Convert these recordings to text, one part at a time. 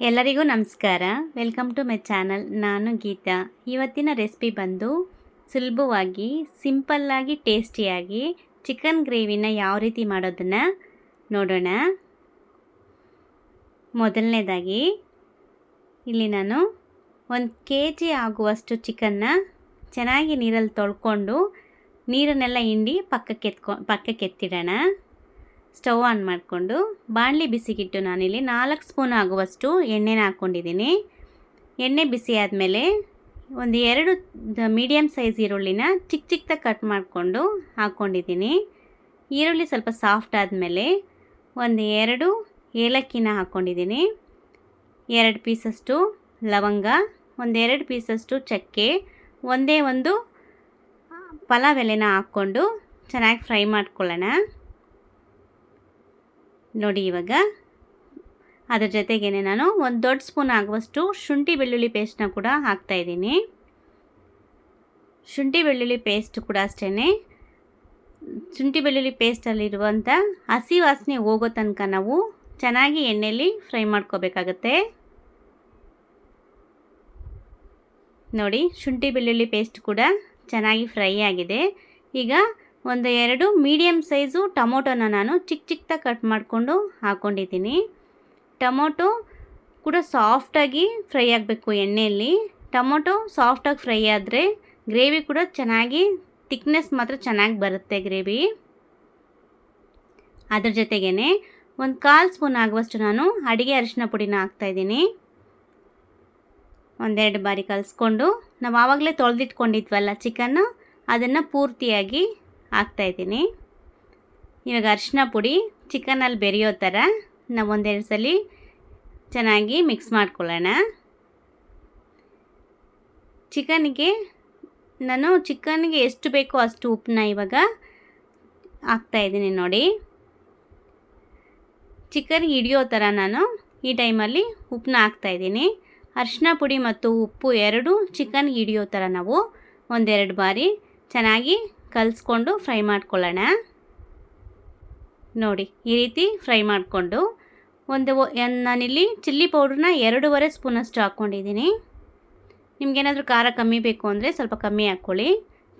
ಎಲ್ಲರಿಗೂ ನಮಸ್ಕಾರ. Welcome to my channel ನಾನು ಗೀತಾ. ಇವತ್ತಿನ ರೆಸಿಪಿ ಬಂದು ಸುಲಭವಾಗಿ ಸಿಂಪಲ್ಲಾಗಿ ಟೇಸ್ಟಿಯಾಗಿ ಚಿಕನ್ ಗ್ರೇವಿನ ಯಾವ ರೀತಿ ಮಾಡೋದನ್ನು ನೋಡೋಣ. ಮೊದಲನೇದಾಗಿ ಇಲ್ಲಿ ನಾನು ಒಂದು ಕೆ ಜಿ ಆಗುವಷ್ಟು ಚಿಕನ್ನ ಚೆನ್ನಾಗಿ ನೀರಲ್ಲಿ ತೊಳ್ಕೊಂಡು ನೀರನ್ನೆಲ್ಲ ಹಿಂಡಿ ಪಕ್ಕಕ್ಕೆ ಎತ್ಕೊ ಪಕ್ಕಕ್ಕೆ ಎತ್ತಿಡೋಣ ಸ್ಟವ್ ಆನ್ ಮಾಡಿಕೊಂಡು ಬಾಣಲಿ ಬಿಸಿಗಿಟ್ಟು ನಾನಿಲ್ಲಿ ನಾಲ್ಕು ಸ್ಪೂನ್ ಆಗುವಷ್ಟು ಎಣ್ಣೆನ ಹಾಕ್ಕೊಂಡಿದ್ದೀನಿ. ಎಣ್ಣೆ ಬಿಸಿ ಆದಮೇಲೆ ಒಂದು ಎರಡು ಮೀಡಿಯಮ್ ಸೈಜ್ ಈರುಳ್ಳಿನ ಚಿಕ್ಕ ಚಿಕ್ಕದಾಗಿ ಕಟ್ ಮಾಡಿಕೊಂಡು ಹಾಕ್ಕೊಂಡಿದ್ದೀನಿ. ಈರುಳ್ಳಿ ಸ್ವಲ್ಪ ಸಾಫ್ಟ್ ಆದಮೇಲೆ ಒಂದು ಎರಡು ಏಲಕ್ಕಿನ ಹಾಕ್ಕೊಂಡಿದ್ದೀನಿ. ಎರಡು ಪೀಸಷ್ಟು ಲವಂಗ ಒಂದೆರಡು ಪೀಸಷ್ಟು ಚಕ್ಕೆ, ಒಂದೇ ಒಂದು ಪಲಾವ್ ಎಲೆನ ಹಾಕ್ಕೊಂಡು ಚೆನ್ನಾಗಿ ಫ್ರೈ ಮಾಡ್ಕೊಳ್ಳೋಣ. ನೋಡಿ ಇವಾಗ. ಅದ್ರ ಜೊತೆಗೇ ನಾನು ಒಂದು ದೊಡ್ಡ ಸ್ಪೂನ್ ಆಗುವಷ್ಟು ಶುಂಠಿ ಬೆಳ್ಳುಳ್ಳಿ ಪೇಸ್ಟ್ನ ಕೂಡ ಹಾಕ್ತಾಯಿದ್ದೀನಿ ಶುಂಠಿ ಬೆಳ್ಳುಳ್ಳಿ ಪೇಸ್ಟ್ ಕೂಡ ಅಷ್ಟೇ ಶುಂಠಿ ಬೆಳ್ಳುಳ್ಳಿ ಪೇಸ್ಟಲ್ಲಿರುವಂಥ ಹಸಿ ವಾಸನೆ ಹೋಗೋ ತನಕ ನಾವು ಚೆನ್ನಾಗಿ ಎಣ್ಣೆಯಲ್ಲಿ ಫ್ರೈ ಮಾಡ್ಕೋಬೇಕಾಗತ್ತೆ. ನೋಡಿ, ಶುಂಠಿ ಬೆಳ್ಳುಳ್ಳಿ ಪೇಸ್ಟ್ ಕೂಡ ಚೆನ್ನಾಗಿ ಫ್ರೈ ಆಗಿದೆ. ಈಗ ಒಂದು ಎರಡು ಮೀಡಿಯಮ್ ಸೈಜು ಟೊಮೊಟೊನ ನಾನು ಚಿಕ್ಕ ಚಿಕ್ಕದಾಗಿ ಕಟ್ ಮಾಡಿಕೊಂಡು ಹಾಕ್ಕೊಂಡಿದ್ದೀನಿ ಟೊಮೊಟೊ ಕೂಡ ಸಾಫ್ಟಾಗಿ ಫ್ರೈ ಆಗಬೇಕು ಎಣ್ಣೆಯಲ್ಲಿ. ಟೊಮೊಟೊ ಸಾಫ್ಟಾಗಿ ಫ್ರೈ ಆದರೆ ಗ್ರೇವಿ ಕೂಡ ಚೆನ್ನಾಗಿ ತಿಕ್ನೆಸ್ ಮಾತ್ರ ಚೆನ್ನಾಗಿ ಬರುತ್ತೆ ಗ್ರೇವಿ. ಅದ್ರ ಜೊತೆಗೇ ಒಂದು ಕಾಲು ಸ್ಪೂನ್ ಆಗುವಷ್ಟು ನಾನು ಅಡುಗೆ ಅರಿಶಿನ ಪುಡಿನ ಹಾಕ್ತಾಯಿದ್ದೀನಿ ಒಂದೆರಡು ಬಾರಿ ಕಲಿಸ್ಕೊಂಡು ನಾವು ಆವಾಗಲೇ ತೊಳೆದಿಟ್ಕೊಂಡಿದ್ವಲ್ಲ ಚಿಕನ್ನು, ಅದನ್ನು ಪೂರ್ತಿಯಾಗಿ ಹಾಕ್ತಾಯಿದ್ದೀನಿ ಇವಾಗ ಅರಿಶಿನ ಪುಡಿ ಚಿಕನಲ್ಲಿ ಬೆರೆಯೋ ಥರ ನಾವು ಒಂದೆರಡು ಸಲ ಚೆನ್ನಾಗಿ ಮಿಕ್ಸ್ ಮಾಡ್ಕೊಳ್ಳೋಣ. ಚಿಕನ್ಗೆ ನಾನು ಚಿಕನ್ಗೆ ಎಷ್ಟು ಬೇಕೋ ಅಷ್ಟು ಉಪ್ಪನ್ನ ಇವಾಗ ಹಾಕ್ತಾಯಿದ್ದೀನಿ ನೋಡಿ. ಚಿಕನ್ ಹಿಡಿಯೋ ಥರ ನಾನು ಈ ಟೈಮಲ್ಲಿ ಉಪ್ಪನ್ನ ಹಾಕ್ತಾಯಿದ್ದೀನಿ ಅರಿಶಿನ ಪುಡಿ ಮತ್ತು ಉಪ್ಪು ಎರಡು ಚಿಕನ್ ಹಿಡಿಯೋ ಥರ ನಾವು ಒಂದೆರಡು ಬಾರಿ ಚೆನ್ನಾಗಿ ಕಲಿಸ್ಕೊಂಡು ಫ್ರೈ ಮಾಡ್ಕೊಳ್ಳೋಣ. ನೋಡಿ, ಈ ರೀತಿ ಫ್ರೈ ಮಾಡಿಕೊಂಡು ಒಂದು ನಾನಿಲ್ಲಿ ಚಿಲ್ಲಿ ಪೌಡ್ರನ್ನ ಎರಡೂವರೆ ಸ್ಪೂನಷ್ಟು ಹಾಕ್ಕೊಂಡಿದ್ದೀನಿ. ನಿಮಗೇನಾದರೂ ಖಾರ ಕಮ್ಮಿ ಬೇಕು ಅಂದರೆ ಸ್ವಲ್ಪ ಕಮ್ಮಿ ಹಾಕ್ಕೊಳ್ಳಿ.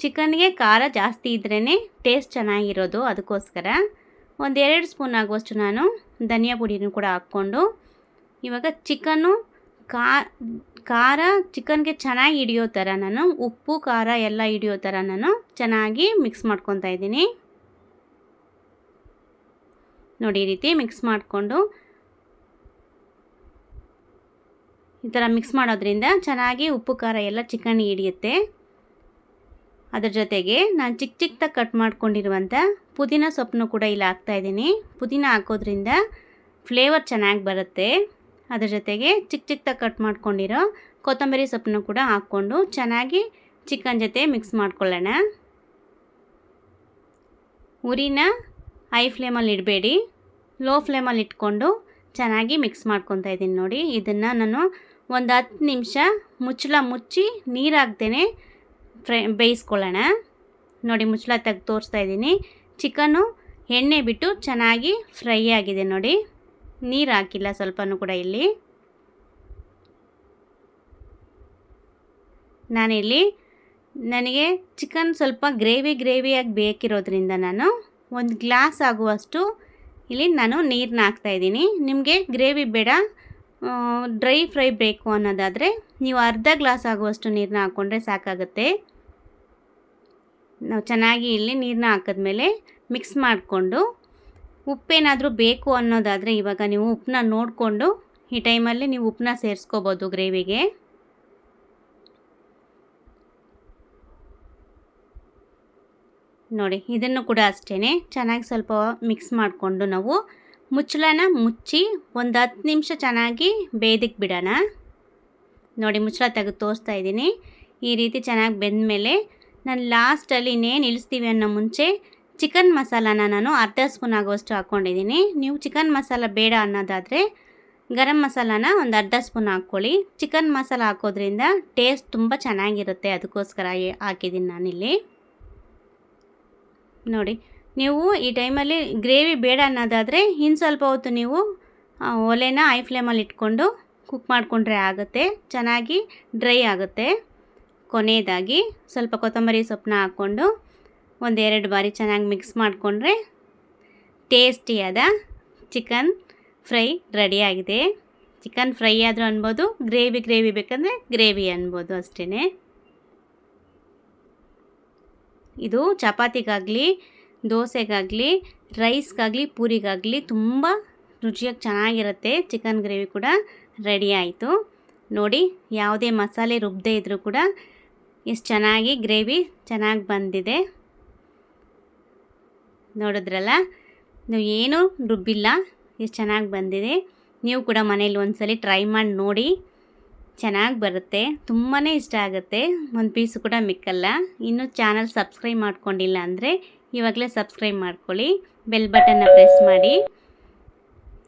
ಚಿಕನ್ಗೆ ಖಾರ ಜಾಸ್ತಿ ಇದ್ರೇ ಟೇಸ್ಟ್ ಚೆನ್ನಾಗಿರೋದು ಅದಕ್ಕೋಸ್ಕರ. ಒಂದೆರಡು ಸ್ಪೂನ್ ಆಗುವಷ್ಟು ನಾನು ಧನಿಯಾ ಪುಡಿನೂ ಕೂಡ ಹಾಕ್ಕೊಂಡು ಇವಾಗ ಚಿಕನ್ನು ಕಾ ಖಾರ ಚಿಕನ್ಗೆ ಚೆನ್ನಾಗಿ ಹಿಡಿಯೋ ಥರ ನಾನು ಉಪ್ಪು, ಖಾರ ಎಲ್ಲ ಹಿಡಿಯೋ ಥರ ನಾನು ಚೆನ್ನಾಗಿ ಮಿಕ್ಸ್ ಮಾಡ್ಕೊತಾ ಇದ್ದೀನಿ. ನೋಡಿ ಈ ರೀತಿ ಮಿಕ್ಸ್ ಮಾಡಿಕೊಂಡು ಈ ಥರ ಮಿಕ್ಸ್ ಮಾಡೋದ್ರಿಂದ ಚೆನ್ನಾಗಿ ಉಪ್ಪು, ಖಾರ ಎಲ್ಲ ಚಿಕನ್ ಹಿಡಿಯುತ್ತೆ. ಅದ್ರ ಜೊತೆಗೆ ನಾನು ಚಿಕ್ಕ ಚಿಕ್ಕದಾಗಿ ಕಟ್ ಮಾಡ್ಕೊಂಡಿರುವಂಥ ಪುದೀನ ಸೊಪ್ಪನ್ನು ಕೂಡ ಇಲ್ಲಿ ಹಾಕ್ತಾಯಿದ್ದೀನಿ ಪುದೀನ ಹಾಕೋದ್ರಿಂದ ಫ್ಲೇವರ್ ಚೆನ್ನಾಗಿ ಬರುತ್ತೆ. ಅದ್ರ ಜೊತೆಗೆ ಚಿಕ್ಕ ಚಿಕ್ಕದಾಗಿ ಕಟ್ ಮಾಡ್ಕೊಂಡಿರೋ ಕೊತ್ತಂಬರಿ ಸೊಪ್ಪನ್ನು ಕೂಡ ಹಾಕ್ಕೊಂಡು ಚೆನ್ನಾಗಿ ಚಿಕನ್ ಜೊತೆ ಮಿಕ್ಸ್ ಮಾಡ್ಕೊಳ್ಳೋಣ. ಉರಿನ ಹೈ ಫ್ಲೇಮಲ್ಲಿ ಇಡಬೇಡಿ. ಲೋ ಫ್ಲೇಮಲ್ಲಿ ಇಟ್ಕೊಂಡು ಚೆನ್ನಾಗಿ ಮಿಕ್ಸ್ ಮಾಡ್ಕೊತಾ ಇದ್ದೀನಿ ನೋಡಿ. ಇದನ್ನು ನಾನು ಒಂದು ಹತ್ತು ನಿಮಿಷ ಮುಚ್ಚಳ ಮುಚ್ಚಿ ನೀರು ಹಾಕ್ದೇ ಫ್ರೈ ಬೇಯಿಸ್ಕೊಳ್ಳೋಣ. ನೋಡಿ ಮುಚ್ಚಳ ತೆಗೆದು ತೋರಿಸ್ತಾ ಇದ್ದೀನಿ. ಚಿಕನು ಎಣ್ಣೆ ಬಿಟ್ಟು ಚೆನ್ನಾಗಿ ಫ್ರೈ ಆಗಿದೆ ನೋಡಿ. ನೀರು ಹಾಕಿಲ್ಲ ಸ್ವಲ್ಪನೂ ಕೂಡ ಇಲ್ಲಿ. ನಾನಿಲ್ಲಿ ನನಗೆ ಚಿಕನ್ ಸ್ವಲ್ಪ ಗ್ರೇವಿ ಗ್ರೇವಿಯಾಗಿ ಬೇಕಿರೋದ್ರಿಂದ ನಾನು ಒಂದು ಗ್ಲಾಸ್ ಆಗುವಷ್ಟು ಇಲ್ಲಿ ನಾನು ನೀರನ್ನ ಹಾಕ್ತಾಯಿದ್ದೀನಿ ನಿಮಗೆ ಗ್ರೇವಿ ಬೇಡ ಡ್ರೈ ಫ್ರೈ ಬೇಕು ಅನ್ನೋದಾದರೆ ನೀವು ಅರ್ಧ ಗ್ಲಾಸ್ ಆಗುವಷ್ಟು ನೀರನ್ನ ಹಾಕ್ಕೊಂಡ್ರೆ ಸಾಕಾಗುತ್ತೆ. ನಾವು ಚೆನ್ನಾಗಿ ಇಲ್ಲಿ ನೀರನ್ನ ಹಾಕಿದ್ಮೇಲೆ ಮಿಕ್ಸ್ ಮಾಡಿಕೊಂಡು ಉಪ್ಪೇನಾದರೂ ಬೇಕು ಅನ್ನೋದಾದರೆ ಇವಾಗ ನೀವು ಉಪ್ಪನ್ನ ನೋಡಿಕೊಂಡು ಈ ಟೈಮಲ್ಲಿ ನೀವು ಉಪ್ಪನ್ನ ಸೇರಿಸ್ಕೋಬೋದು ಗ್ರೇವಿಗೆ. ನೋಡಿ, ಇದನ್ನು ಕೂಡ ಅಷ್ಟೇ ಚೆನ್ನಾಗಿ ಸ್ವಲ್ಪ ಮಿಕ್ಸ್ ಮಾಡಿಕೊಂಡು ನಾವು ಮುಚ್ಚಳನ ಮುಚ್ಚಿ ಒಂದು ಹತ್ತು ನಿಮಿಷ ಚೆನ್ನಾಗಿ ಬೇಯದಕ್ಕೆ ಬಿಡೋಣ. ನೋಡಿ, ಮುಚ್ಚಳ ತೆಗೆದು ತೋರಿಸ್ತಾ ಇದ್ದೀನಿ. ಈ ರೀತಿ ಚೆನ್ನಾಗಿ ಬೆಂದಮೇಲೆ ನಾನು ಲಾಸ್ಟಲ್ಲಿ ಇನ್ನೇನು ಇಳಿಸ್ತೀವಿ ಅನ್ನೋ ಮುಂಚೆ ಚಿಕನ್ ಮಸಾಲಾನ ನಾನು ಅರ್ಧ ಸ್ಪೂನ್ ಆಗುವಷ್ಟು ಹಾಕ್ಕೊಂಡಿದ್ದೀನಿ. ನೀವು ಚಿಕನ್ ಮಸಾಲ ಬೇಡ ಅನ್ನೋದಾದರೆ ಗರಂ ಮಸಾಲಾನ ಒಂದು ಅರ್ಧ ಸ್ಪೂನ್ ಹಾಕ್ಕೊಳ್ಳಿ. ಚಿಕನ್ ಮಸಾಲ ಹಾಕೋದ್ರಿಂದ ಟೇಸ್ಟ್ ತುಂಬ ಚೆನ್ನಾಗಿರುತ್ತೆ. ಅದಕ್ಕೋಸ್ಕರ ಹಾಕಿದ್ದೀನಿ ನಾನಿಲ್ಲಿ. ನೋಡಿ, ನೀವು ಈ ಟೈಮಲ್ಲಿ ಗ್ರೇವಿ ಬೇಡ ಅನ್ನೋದಾದರೆ ಇನ್ನು ಸ್ವಲ್ಪ ಹೊತ್ತು ನೀವು ಒಲೆನ ಐ ಫ್ಲೇಮಲ್ಲಿ ಇಟ್ಕೊಂಡು ಕುಕ್ ಮಾಡಿಕೊಂಡ್ರೆ ಆಗುತ್ತೆ. ಚೆನ್ನಾಗಿ ಡ್ರೈ ಆಗುತ್ತೆ. ಕೊನೆಯದಾಗಿ ಸ್ವಲ್ಪ ಕೊತ್ತಂಬರಿ ಸೊಪ್ಪನ್ನ ಹಾಕ್ಕೊಂಡು ಒಂದೆರಡು ಬಾರಿ ಚೆನ್ನಾಗಿ ಮಿಕ್ಸ್ ಮಾಡಿಕೊಂಡ್ರೆ ಟೇಸ್ಟಿಯಾದ ಚಿಕನ್ ಫ್ರೈ ರೆಡಿಯಾಗಿದೆ. ಚಿಕನ್ ಫ್ರೈ ಆದರೂ ಅನ್ಬೋದು, ಗ್ರೇವಿ ಗ್ರೇವಿ ಬೇಕಂದರೆ ಗ್ರೇವಿ ಅನ್ಬೋದು ಅಷ್ಟೇ ಇದು ಚಪಾತಿಗಾಗಲಿ, ದೋಸೆಗಾಗಲಿ, ರೈಸ್ಗಾಗಲಿ, ಪೂರಿಗಾಗಲಿ ತುಂಬ ರುಚಿಯಾಗಿ ಚೆನ್ನಾಗಿರುತ್ತೆ. ಚಿಕನ್ ಗ್ರೇವಿ ಕೂಡ ರೆಡಿ ಆಯಿತು. ನೋಡಿ, ಯಾವುದೇ ಮಸಾಲೆ ರುಬ್ಬದೇ ಇದ್ದರೂ ಕೂಡ ಎಷ್ಟು ಚೆನ್ನಾಗಿ ಗ್ರೇವಿ ಚೆನ್ನಾಗಿ ಬಂದಿದೆ. ನೋಡಿದ್ರಲ್ಲ? ನೀವು ಏನೂ ರುಬ್ಬಿಲ್ಲ. ಎಷ್ಟು ಚೆನ್ನಾಗಿ ಬಂದಿದೆ. ನೀವು ಕೂಡ ಮನೇಲಿ ಒಂದ್ಸಲಿ ಟ್ರೈ ಮಾಡಿ ನೋಡಿ. ಚೆನ್ನಾಗಿ ಬರುತ್ತೆ. ತುಂಬಾ ಇಷ್ಟ ಆಗುತ್ತೆ. ಒಂದು ಪೀಸು ಕೂಡ ಮಿಕ್ಕಲ್ಲ. ಇನ್ನೂ ಚಾನಲ್ ಸಬ್ಸ್ಕ್ರೈಬ್ ಮಾಡ್ಕೊಂಡಿಲ್ಲ ಅಂದರೆ ಇವಾಗಲೇ ಸಬ್ಸ್ಕ್ರೈಬ್ ಮಾಡ್ಕೊಳ್ಳಿ. ಬೆಲ್ ಬಟನ್ನ ಪ್ರೆಸ್ ಮಾಡಿ.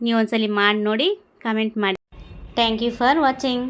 ನೀವು ಒಂದ್ಸಲಿ ಮಾಡಿ ನೋಡಿ, ಕಮೆಂಟ್ ಮಾಡಿ. Thank you for watching.